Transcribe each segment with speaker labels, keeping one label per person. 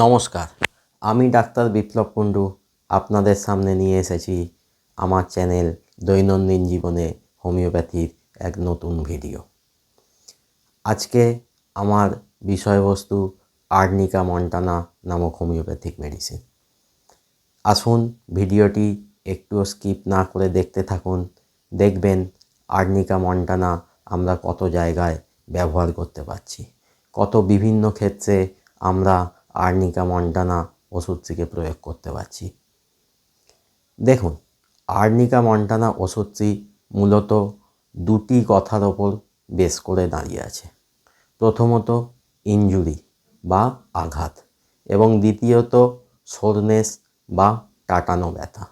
Speaker 1: নমস্কার। আমি ডাক্তার বিপ্লব কুণ্ডু আপনাদের সামনে নিয়ে এসেছি আমার চ্যানেল দৈনন্দিন জীবনে হোমিওপ্যাথির এক নতুন ভিডিও। আজকে আমার বিষয়বস্তু আর্নিকা মন্টানা নামক হোমিওপ্যাথিক মেডিসিন। আসুন ভিডিওটি একটুও স্কিপ না করে দেখতে থাকুন, দেখবেন আর্নিকা মন্টানা আমরা কত জায়গায় ব্যবহার করতে পারছি, কত বিভিন্ন ক্ষেত্রে আমরা আর্নিকা মন্টানা ওষুধটিকে প্রয়োগ করতে পারছি। দেখুন, আর্নিকা মন্টানা ওষুধটি মূলত দুটি কথার ওপর বেশ করে দাঁড়িয়ে আছে। প্রথমত, ইনজুরি বা আঘাত এবং দ্বিতীয়ত, সোরনেস বা টাটানো ব্যথা।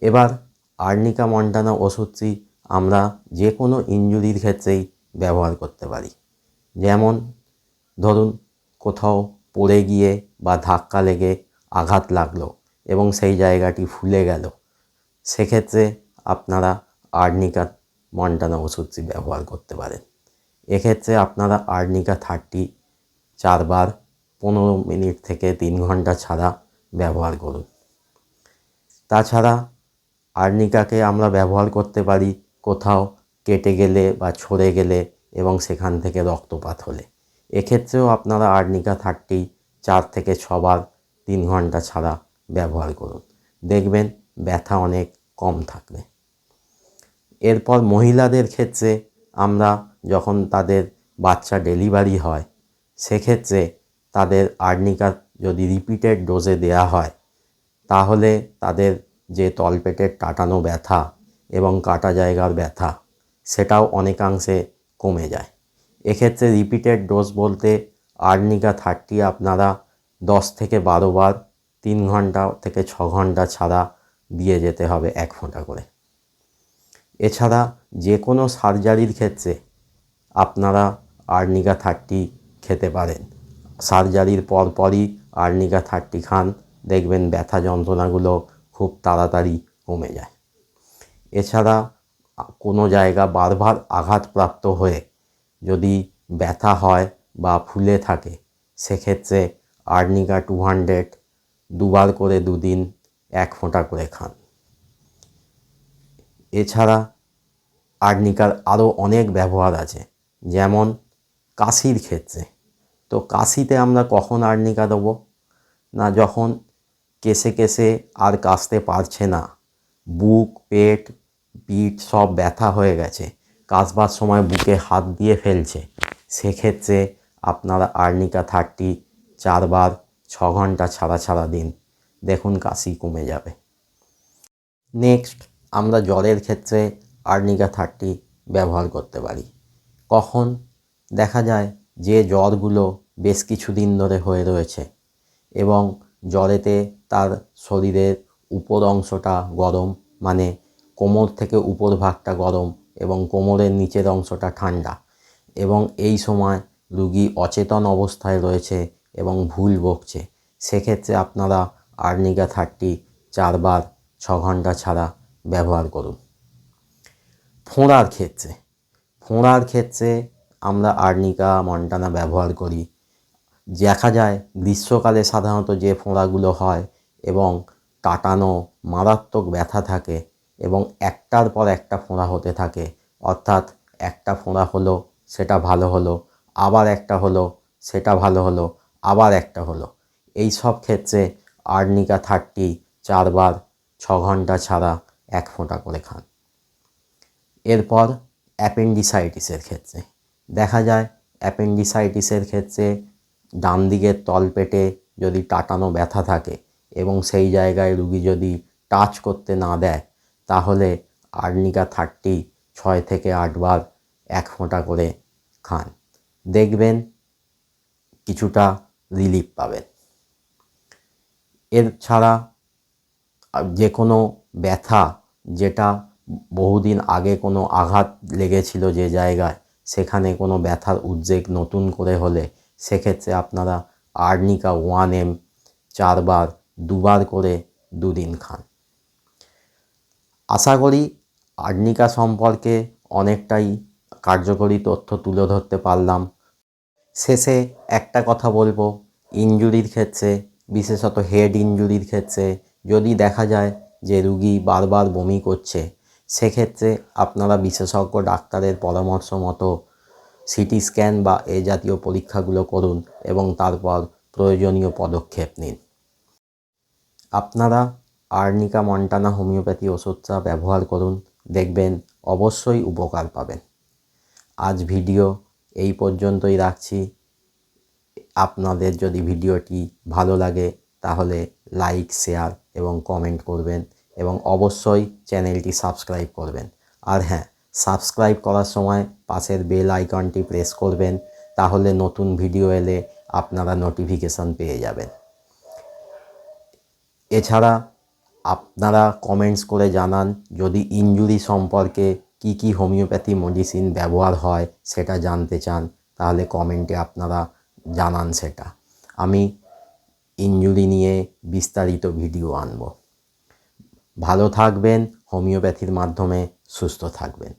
Speaker 1: এবার, আর্নিকা মন্টানা ওষুধটি আমরা যে কোনো ইনজুরির ক্ষেত্রেই ব্যবহার করতে পারি। যেমন, ধরুন, কোথাও পড়ে গিয়ে বা ধাক্কা লেগে আঘাত লাগল এবং সেই জায়গাটি ফুলে গেল। সেক্ষেত্রে আপনারা আর্নিকা মন্টানা ওষুধটি ব্যবহার করতে পারেন। এক্ষেত্রে আপনারা আর্নিকা থার্টি চারবার পনেরো মিনিট থেকে তিন ঘণ্টা ছাড়া ব্যবহার করুন। তাছাড়া আর্নিকাকে আমরা ব্যবহার করতে পারি কোথাও কেটে গেলে বা ছড়ে গেলে এবং সেখান থেকে রক্তপাত হলে। এক্ষেত্রেও আপনারা আর্নিকা থার্টি চার থেকে ছবার তিন ঘণ্টা ছাড়া ব্যবহার করুন। দেখবেন ব্যথা অনেক কম থাকবে। এরপর মহিলাদের ক্ষেত্রে আমরা যখন তাদের বাচ্চা ডেলিভারি হয়, সেক্ষেত্রে তাদের আর্নিকা যদি রিপিটেড ডোজে দেয়া হয়, তাহলে তাদের যে তলপেটের কাটানো ব্যথা এবং কাটা জায়গার ব্যথা, সেটাও অনেকাংশে কমে যায়। এক্ষেত্রে রিপিটেড ডোজ বলতে আর্নিকা থার্টি আপনারা দশ থেকে বারো বার, তিন ঘণ্টা থেকে ছ ঘণ্টা ছাড়া দিয়ে যেতে হবে এক ফোঁটা করে। এছাড়া যে কোনো সার্জারির ক্ষেত্রে আপনারা আর্নিকা থার্টি খেতে পারেন। সার্জারির পরপরই আর্নিকা থার্টি খান, দেখবেন ব্যথা যন্ত্রণাগুলো খুব তাড়াতাড়ি কমে যায়। এছাড়া কোনো জায়গা বারবার আঘাতপ্রাপ্ত হয়ে যদি ব্যথা হয় বা ফুলে থাকে, সেক্ষেত্রে আর্নিকা টু হান্ড্রেড দুবার করে দুদিন এক ফোঁটা করে খান। এছাড়া আর্নিকার আরও অনেক ব্যবহার আছে, যেমন কাশির ক্ষেত্রে। তো কাশিতে আমরা কখন আর্নিকা দেবো? না, যখন কেসে কেসে আর কাশতে পারছে না, বুক, পেট, পিঠ সব ব্যথা হয়ে গেছে কাশবার সময় বুকে হাত দিয়ে ফেলছে। সেক্ষেত্রে আপনারা আর্নিকা থার্টি চারবার ছ ঘণ্টা ছাড়া ছাড়া দিন। দেখুন কাশি কমে যাবে। নেক্সট, আমরা জ্বরের ক্ষেত্রে আর্নিকা থার্টি ব্যবহার করতে পারি। কখন? দেখা যায় যে জ্বরগুলো বেশ কিছুদিন ধরে হয়ে রয়েছে এবং জ্বরেতে তার শরীরের উপর অংশটা গরম মানে কোমর থেকে উপর ভাগটা গরম এবং কোমরের নিচের অংশটা ঠান্ডা এবং এই সময় রুগী অচেতন অবস্থায় রয়েছে এবং ভুল বকছে। সেক্ষেত্রে আপনারা আর্নিকা থার্টি চারবার ছ ঘণ্টা ছাড়া ব্যবহার করুন। ফোঁড়ার ক্ষেত্রে ফোঁড়ার ক্ষেত্রে আমরা আর্নিকা মন্টানা ব্যবহার করি। দেখা যায় গ্রীষ্মকালে সাধারণত যে ফোঁড়াগুলো হয় এবং কাটানো মারাত্মক ব্যথা থাকে এবং একটার পর একটা ফোঁড়া হতে থাকে। অর্থাৎ একটা ফোঁড়া হলো, সেটা ভালো হলো, আবার একটা হলো, সেটা ভালো হলো, আবার একটা হলো। এই সব ক্ষেত্রে আর্নিকা থার্টি চারবার ছ ঘণ্টা ছাড়া এক ফোঁটা করে খান। এরপর অ্যাপেন্ডিসাইটিসের ক্ষেত্রে। দেখা যায় অ্যাপেন্ডিসাইটিসের ক্ষেত্রে ডান দিকের তলপেটে যদি টাটানো ব্যথা থাকে এবং সেই জায়গায় রুগী যদি টাচ করতে না দেয় তাহলে আর্নিকা থার্টি ছয় থেকে আটবার এক ফোঁটা করে খান। দেখবেন কিছুটা রিলিফ পাবেন। এর ছাড়া যে কোনো ব্যথা যেটা বহুদিন আগে কোনো আঘাত লেগেছিল যে জায়গায়, সেখানে কোনো ব্যথার উদ্বেগ নতুন করে হলে সেক্ষেত্রে আপনারা আর্নিকা ওয়ান এম চারবার দুবার করে দুদিন খান। আশা করি আর্নিকা সম্পর্কে অনেকটাই কার্যকরী তথ্য তুলে ধরতে পারলাম। শেষে একটা কথা বলব, ইনজুরির ক্ষেত্রে, বিশেষত হেড ইনজুরির ক্ষেত্রে, যদি দেখা যায় যে রুগী বারবার বমি করছে, সেক্ষেত্রে আপনারা বিশেষজ্ঞ ডাক্তারের পরামর্শ মতো সিটি স্ক্যান বা এ জাতীয় পরীক্ষাগুলো করুন এবং তারপর প্রয়োজনীয় পদক্ষেপ নিন। আপনারা আর্নিকা মন্টানা হোমিওপ্যাথি ওষুধটা ব্যবহার করুন, দেখবেন অবশ্যই উপকার পাবেন। আজ ভিডিও এই পর্যন্তই রাখছি। আপনাদের যদি ভিডিওটি ভালো লাগে তাহলে লাইক, শেয়ার এবং কমেন্ট করবেন এবং অবশ্যই চ্যানেলটি সাবস্ক্রাইব করবেন। আর হ্যাঁ সাবস্ক্রাইব করার সময় পাশের বেল আইকনটি প্রেস করবেন, তাহলে নতুন ভিডিও এলে আপনারা নোটিফিকেশান পেয়ে যাবেন। এছাড়া আপনারা কমেন্টস করে জানান, যদি ইঞ্জুরি সম্পর্কে কি কি হোমিওপ্যাথি মেডিসিন ব্যবহার হয় সেটা জানতে চান, তাহলে কমেন্টে আপনারা জানান সেটা। আমি ইঞ্জুরি নিয়ে বিস্তারিত ভিডিও আনব। ভালো থাকবেন হোমিওপ্যাথির মাধ্যমে সুস্থ থাকবেন।